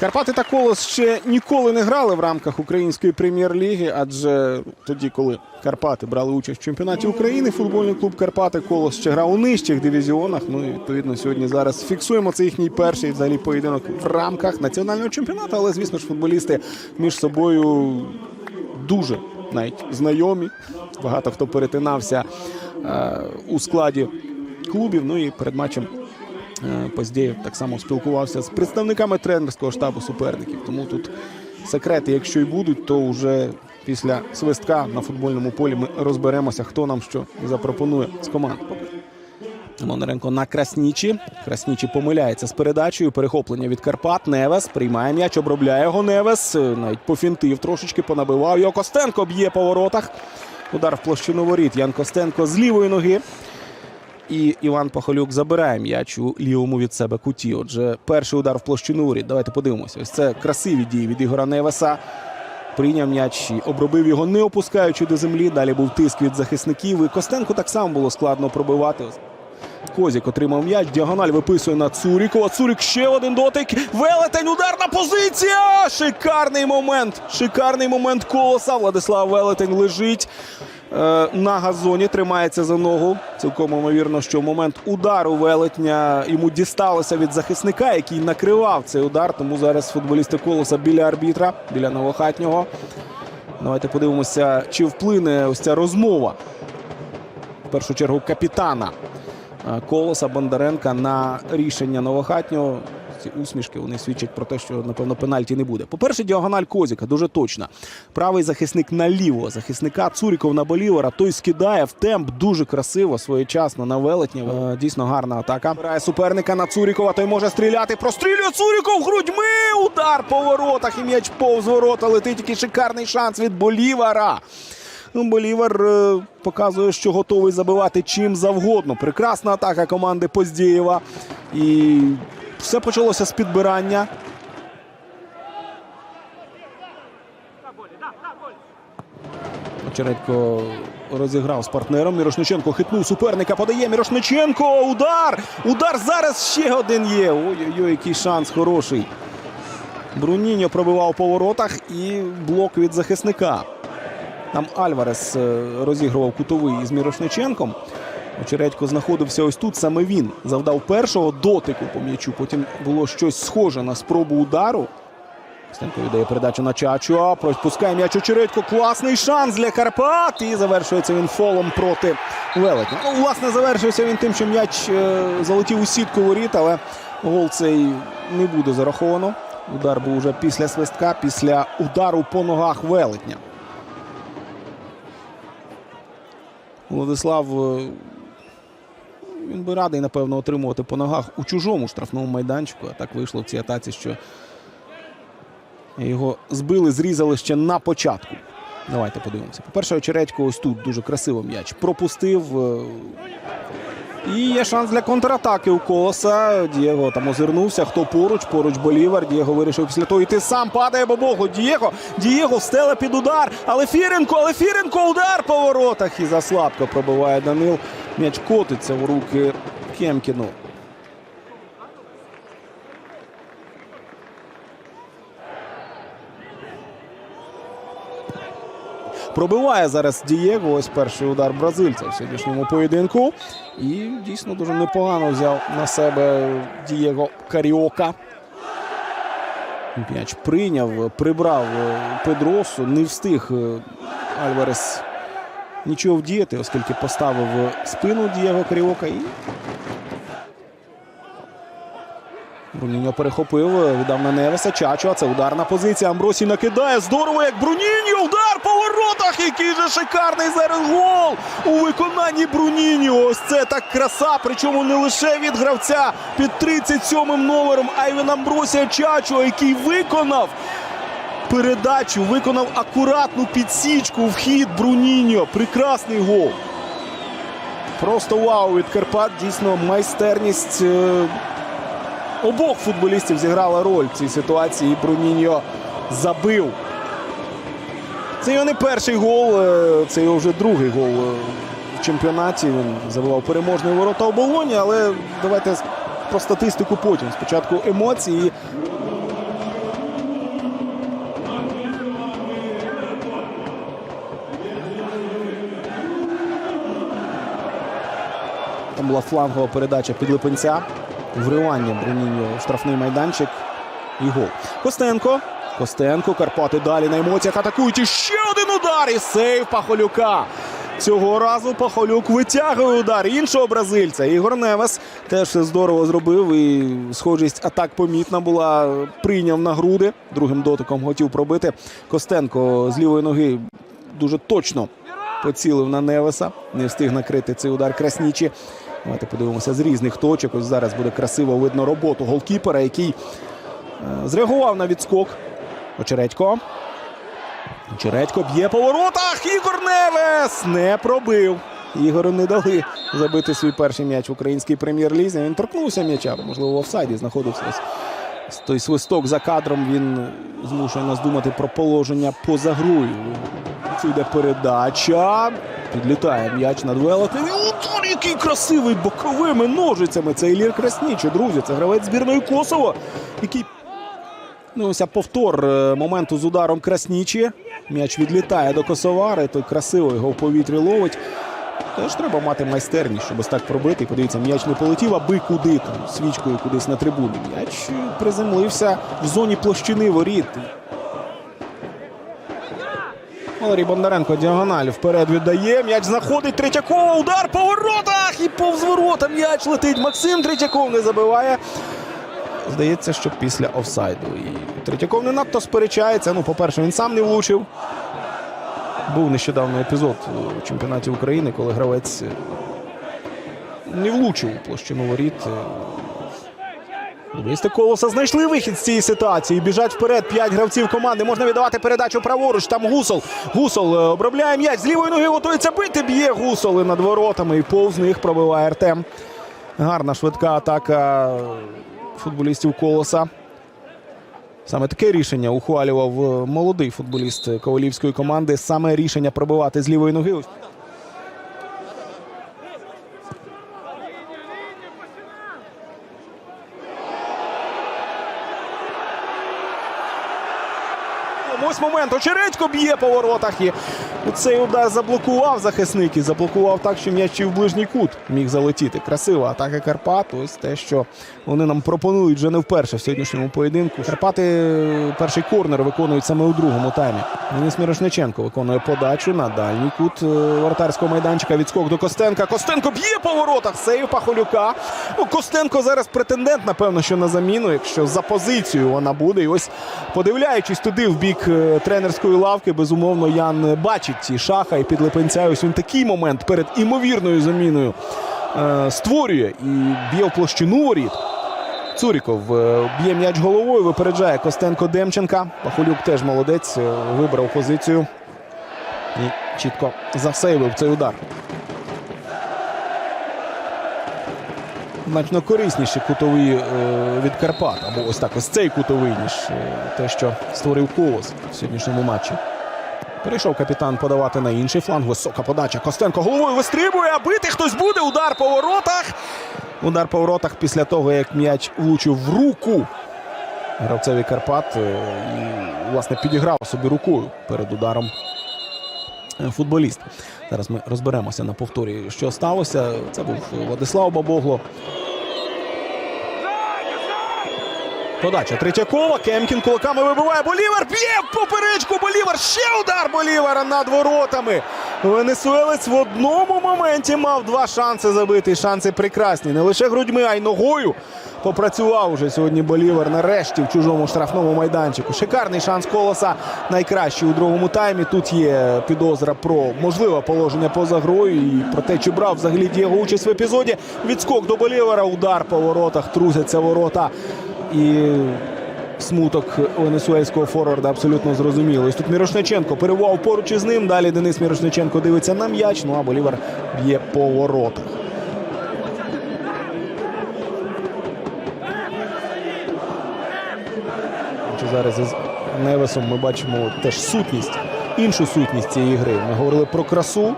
Карпати та Колос ще ніколи не грали в рамках української прем'єр-ліги, адже тоді, коли Карпати брали участь в чемпіонаті України, футбольний клуб Карпати Колос ще грав у нижчих дивізіонах. Ну і відповідно сьогодні зараз фіксуємо це їхній перший взагалі поєдинок в рамках національного чемпіонату. Але звісно ж, футболісти між собою дуже навіть знайомі. Багато хто перетинався е, у складі клубів. Ну і перед матчем Поздєєв так само спілкувався з представниками тренерського штабу суперників. Тому тут секрети, якщо й будуть, то вже після свистка на футбольному полі ми розберемося, хто нам що запропонує з команд. Моноренко на Краснічі. Краснічі помиляється з передачею. Перехоплення від Карпат. Невес приймає м'яч, обробляє його Невес. Е, Навіть пофінтив трошечки, понабивав його. Костенко б'є по воротах. Удар в площину воріт. Ян Костенко з лівої ноги. І Іван Пахолюк забирає м'яч у лівому від себе куті. Отже, перший удар в площину воріт. Давайте подивимося. Ось це красиві дії від Ігора Невеса. Прийняв м'яч і обробив його, не опускаючи до землі. Далі був тиск від захисників. І Костенко так само було складно пробивати. Козік отримав м'яч. Діагональ виписує на Цурікова. Цурік ще один дотик. Велетень. Ударна позиція. Шикарний момент. Шикарний момент колоса. Владислав Велетень лежить на газоні. Тримається за ногу. Цілком ймовірно, що в момент удару велетня йому дісталося від захисника, який накривав цей удар. Тому зараз футболісти колоса біля арбітра, біля новохатнього. Давайте подивимося, чи вплине ось ця розмова. В першу чергу капітана е, Колоса Бондаренка на рішення новохатнього. Ці усмішки вони свідчать про те, що напевно пенальті не буде. По-перше, діагональ Козіка дуже точна. Правий захисник на лівого захисника Цуріков на Болівера. Той скидає в темп дуже красиво, своєчасно на велетні. Е, Дійсно гарна атака. Збирає суперника на Цурікова. Той може стріляти. Прострілює Цуріков грудьми. Удар по воротах. І м'яч повз ворота. Летить який шикарний шанс від Болівара. Ну, Болівар е, показує, що готовий забивати чим завгодно. Прекрасна атака команди Поздієва. І все почалося з підбирання. Очередько розіграв з партнером. Мірошниченко хитнув суперника. Подає Мірошниченко. Удар! Удар зараз ще один є. Ой-ой-ой, який шанс хороший. Бруніньо пробивав по воротах і блок від захисника. Там Альварес е, розігрував кутовий із Мірошниченком. Очередько знаходився ось тут. Саме він завдав першого дотику по м'ячу. Потім було щось схоже на спробу удару. Костенко віддає передачу на Чачуа. Пропускає м'яч Очередько. Класний шанс для Карпат. І завершується він фолом проти Велетня. Ну, власне, завершився він тим, що м'яч е, залетів у сітку воріт, але гол цей не буде зараховано. Удар був уже після свистка, після удару по ногах Велетня. Владислав е, він би радий, напевно, отримувати по ногах у чужому штрафному майданчику. А так вийшло в цій атаці, що його збили, зрізали ще на початку. Давайте подивимося. По-перше, Очередько ось тут дуже красиво м'яч пропустив. І є шанс для контратаки у колоса. Дієго там озирнувся. Хто поруч? Поруч Болівар. Дієго вирішив після того йти сам. Падає Бобого. Дієго. Дієго стела під удар. Але Фіренко, але Фіренко удар по воротах. І заслабко пробиває Данил. М'яч котиться в руки Кемкіну. Пробиває зараз Дієго. Ось перший удар бразильця в сьогоднішньому поєдинку. І дійсно дуже непогано взяв на себе Дієго Каріока. М'яч прийняв, прибрав Педросу, не встиг е, Альварес нічого вдіяти, оскільки поставив спину Дієго Каріока і. Бруніньо перехопив, віддав на Невеса. Чачо, це ударна позиція. Амбросій накидає. Здорово, як Бруніньо. Удар по воротах. Який же шикарний зараз гол у виконанні Бруніньо. Ось це так краса. Причому не лише від гравця під 37-м номером, а й від Амбросія Чачо, який виконав передачу, виконав акуратну підсічку в хід Бруніньо. Прекрасний гол. Просто вау від Карпат. Дійсно майстерність. е, Обох футболістів зіграла роль в цій ситуації. і Бруніньо забив. Це його не перший гол, е, це його вже другий гол е, в чемпіонаті. Він забивав переможний ворота оболоні, але давайте про статистику потім. Спочатку емоції. Була флангова передача під Липенця. Вривання Бруніньо штрафний майданчик. І гол. Костенко. Костенко. Карпати далі на емоціях атакують. І ще один удар. І сейв Пахолюка. Цього разу Пахолюк витягує удар іншого бразильця. Ігор Невес теж все здорово зробив. І схожість атак помітна була. Прийняв на груди. Другим дотиком хотів пробити. Костенко з лівої ноги дуже точно поцілив на Невеса. Не встиг накрити цей удар Краснічі. Давайте подивимося з різних точок. Ось зараз буде красиво видно роботу голкіпера, який е, зреагував на відскок. Очередько. Очередько б'є по воротах. Ігор Невес не пробив. Ігору не дали забити свій перший м'яч в українській прем'єр-лізі. Він торкнувся м'яча, можливо, в офсайді знаходився. Той свисток за кадром він змушує нас думати про положення поза грою. Це йде передача. Підлітає м'яч над великим. Який красивий боковими ножицями. Це Ілір Краснічий, друзі. Це гравець збірної Косово, який Ну, ось повтор е, моменту з ударом Краснічі. М'яч відлітає до Косовари. Той красиво його в повітрі ловить. Теж треба мати майстерність, щоб ось так пробити. Подивіться, м'яч не полетів, аби куди там, свічкою кудись на трибуну. М'яч приземлився в зоні площини воріт. Валерій Бондаренко діагональ вперед віддає. М'яч знаходить Третьякова. Удар по воротах! І повз ворота м'яч летить. Максим Третьяков не забиває. Здається, що після офсайду. І Третьяков не надто сперечається. Ну, по-перше, він сам не влучив. Був нещодавно епізод у чемпіонаті України, коли гравець не влучив у площину воріт. Е, Колоса знайшли вихід з цієї ситуації. Біжать вперед. П'ять гравців команди. Можна віддавати передачу праворуч. Там Гусол. Гусол е, обробляє м'яч. З лівої ноги готується бити. Б'є Гусол і над воротами. І повз них пробиває Артем. Гарна швидка атака футболістів Колоса. Саме таке рішення ухвалював е, молодий футболіст ковалівської команди. Саме рішення пробивати з лівої ноги. Ось момент. Очередько б'є по воротах. І цей удар заблокував захисник і заблокував так, що м'яч чи в ближній кут міг залетіти. Красива атака Карпат. Ось те, що вони нам пропонують вже не вперше в сьогоднішньому поєдинку. Карпати е, перший корнер виконують саме у другому таймі. Денис Мірошниченко виконує подачу на дальній кут е, воротарського майданчика. Відскок до Костенка. Костенко б'є по воротах. Сейв Пахолюка. Ну, Костенко зараз претендент, напевно, що на заміну, якщо за позицію вона буде. І ось подивляючись туди в бік е, тренерської лавки, безумовно, Ян бачить ці шаха і підлипенця. Ось він такий момент перед імовірною заміною е, створює і б'є в площину воріт. Цуріков е, б'є м'яч головою, випереджає Костенко Демченка. Пахолюк теж молодець, е, вибрав позицію і чітко засейвив цей удар. Значно корисніші кутові е, від Карпат. Або ось так, ось цей кутовий, ніж е, те, що створив Колос в сьогоднішньому матчі. Перейшов капітан подавати на інший фланг. Висока подача. Костенко головою вистрибує, а бити хтось буде. Удар по воротах. Удар по воротах після того, як м'яч влучив в руку гравцеві Карпат. е, власне, підіграв собі рукою перед ударом футболіст. Зараз ми розберемося на повторі, що сталося. Це був Владислав Бабогло. Подача Третьякова. Кемкін кулаками вибиває. Болівар б'є в поперечку. Болівар. Ще удар Болівара над воротами. Венесуелець в одному моменті мав два шанси забити. Шанси прекрасні. Не лише грудьми, а й ногою. Попрацював уже сьогодні Болівар нарешті в чужому штрафному майданчику. Шикарний шанс колоса. Найкращий у другому таймі. Тут є підозра про можливе положення поза грою і про те, чи брав взагалі Дієго участь в епізоді. Відскок до Болівара. Удар по воротах. Трусяться ворота. І смуток венесуельського форварда абсолютно зрозуміло. Тут Мірошниченко перебував поруч із ним. Далі Денис Мірошниченко дивиться на м'яч. Ну а Болівар б'є по воротах. Зараз із Невесом ми бачимо теж сутність, іншу сутність цієї гри. Ми говорили про красу.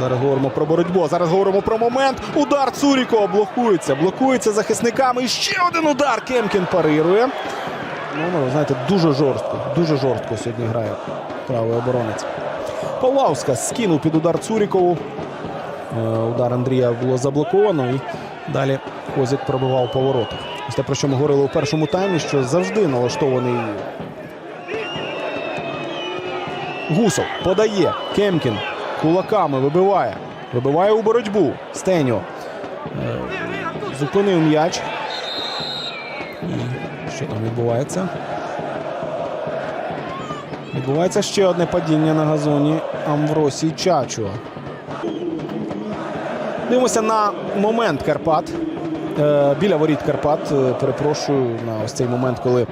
Зараз говоримо про боротьбу. Зараз говоримо про момент. Удар Цурікова блокується. Блокується захисниками. І ще один удар. Кемкін парирує. Ну, ну, ви знаєте, дуже жорстко. Дуже жорстко сьогодні грає правий оборонець. Павлавська скинув під удар Цурікову. Е, Удар Андрія було заблоковано і далі Козик пробивав повороти. Ось те, про що ми говорили у першому таймі, що завжди налаштований Гусов подає. Кемкін кулаками вибиває. Вибиває у боротьбу. Стеньо. Е, Зупинив м'яч. Що там відбувається? Відбувається ще одне падіння на газоні Амвросій Чачуа. Дивимося на момент Карпат. Е, біля воріт Карпат. Е, перепрошую на ось цей момент, коли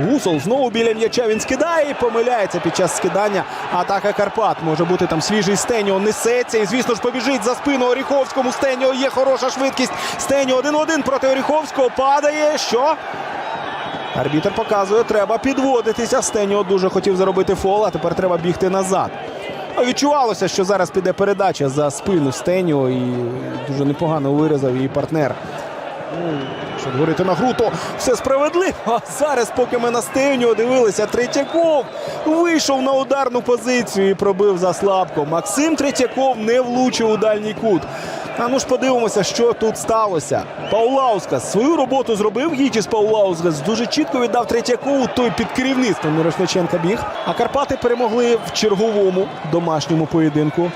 Гусол знову біля м'яча він скидає і помиляється під час скидання. Атака Карпат може бути там свіжий Стеніо несеться. І звісно ж побіжить за спину Оріховському. Стеніо є хороша швидкість. Стеніо 1-1 проти Оріховського. Падає. Що? Арбітер показує, треба підводитися. Стеніо дуже хотів заробити фол, а тепер треба бігти назад. Відчувалося, що зараз піде передача за спину Стеніо і дуже непогано вирізав її партнер. Якщо говорити на гру, то все справедливо. А зараз, поки ми на Стеніо дивилися, Третьяков вийшов на ударну позицію і пробив за слабко. Максим Третьяков не влучив у дальній кут. А ну ж подивимося, що тут сталося. Паулаускас свою роботу зробив. Гічіс Паулаускас дуже чітко віддав Третьякову. Той під керівництвом Мирошниченка біг. А Карпати перемогли в черговому домашньому поєдинку